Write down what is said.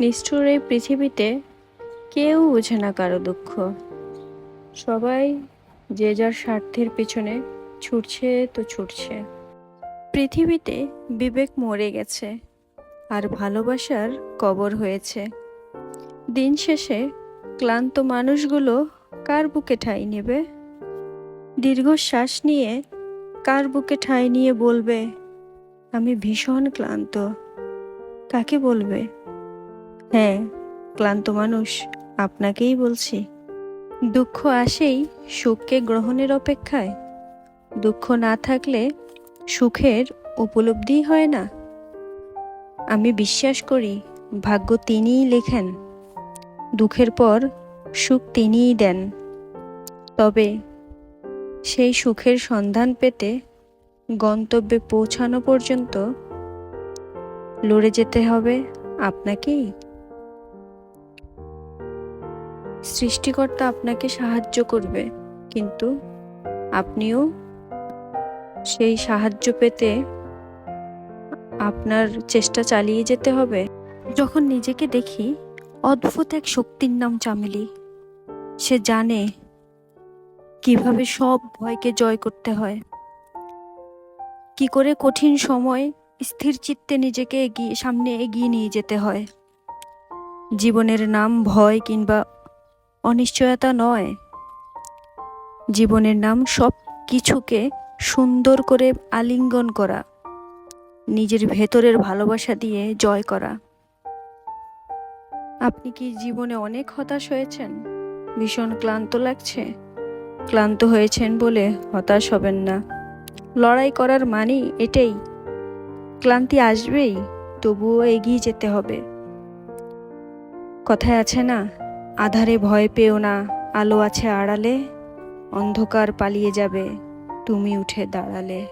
নিষ্ঠুর এই পৃথিবীতে কেউ বোঝে না কারও দুঃখ। সবাই যে যার স্বার্থের পেছনে ছুটছে তো ছুটছে। পৃথিবীতে বিবেক মরে গেছে আর ভালোবাসার কবর হয়েছে। দিন শেষে ক্লান্ত মানুষগুলো কার বুকে ঠাঁই নেবে? দীর্ঘশ্বাস নিয়ে কার বুকে ঠাঁই নিয়ে বলবে, আমি ভীষণ ক্লান্ত কাকে বলবে? হ্যাঁ ক্লান্ত মানুষ, আপনাকেই বলছি। দুঃখ আসেই সুখকে গ্রহণের অপেক্ষায়। দুঃখ না থাকলে সুখের উপলব্ধি হয় না। আমি বিশ্বাস করি, ভাগ্য তিনিই লেখেন। দুঃখের পর সুখ তিনিই দেন। তবে সেই সুখের সন্ধান পেতে গন্তব্যে পৌঁছানো পর্যন্ত লড়ে যেতে হবে আপনাকেই। সৃষ্টিকর্তা আপনাকে সাহায্য করবে, কিন্তু আপনিও সেই সাহায্য পেতে আপনার চেষ্টা চালিয়ে যেতে হবে। যখন নিজেকে দেখি, অদ্ভুত এক শক্তির নাম চামেলি। সে জানে কীভাবে সব ভয়কে জয় করতে হয়। কি করে কঠিন সময় স্থির চিত্তে নিজেকে এগিয়ে, সামনে এগিয়ে নিয়ে যেতে হয়। জীবনের নাম ভয় কিংবা অনিশ্চয়তা নয়। জীবনের নাম সব কিছুকে সুন্দর করে আলিঙ্গন করা, নিজের ভেতরের ভালোবাসা দিয়ে জয় করা। আপনি কি জীবনে অনেক হতাশ হয়েছেন? ভীষণ ক্লান্ত লাগছে। ক্লান্ত হয়েছেন বলে হতাশ হবেন না। লড়াই করার মানে এটাই। ক্লান্তি আসবেই, তবুও এগিয়ে যেতে হবে। কথায় আছে না আধারে ভয় পেও না আলো আছে আড়ালে অন্ধকার পালিয়ে যাবে তুমি উঠে দাঁড়ালে।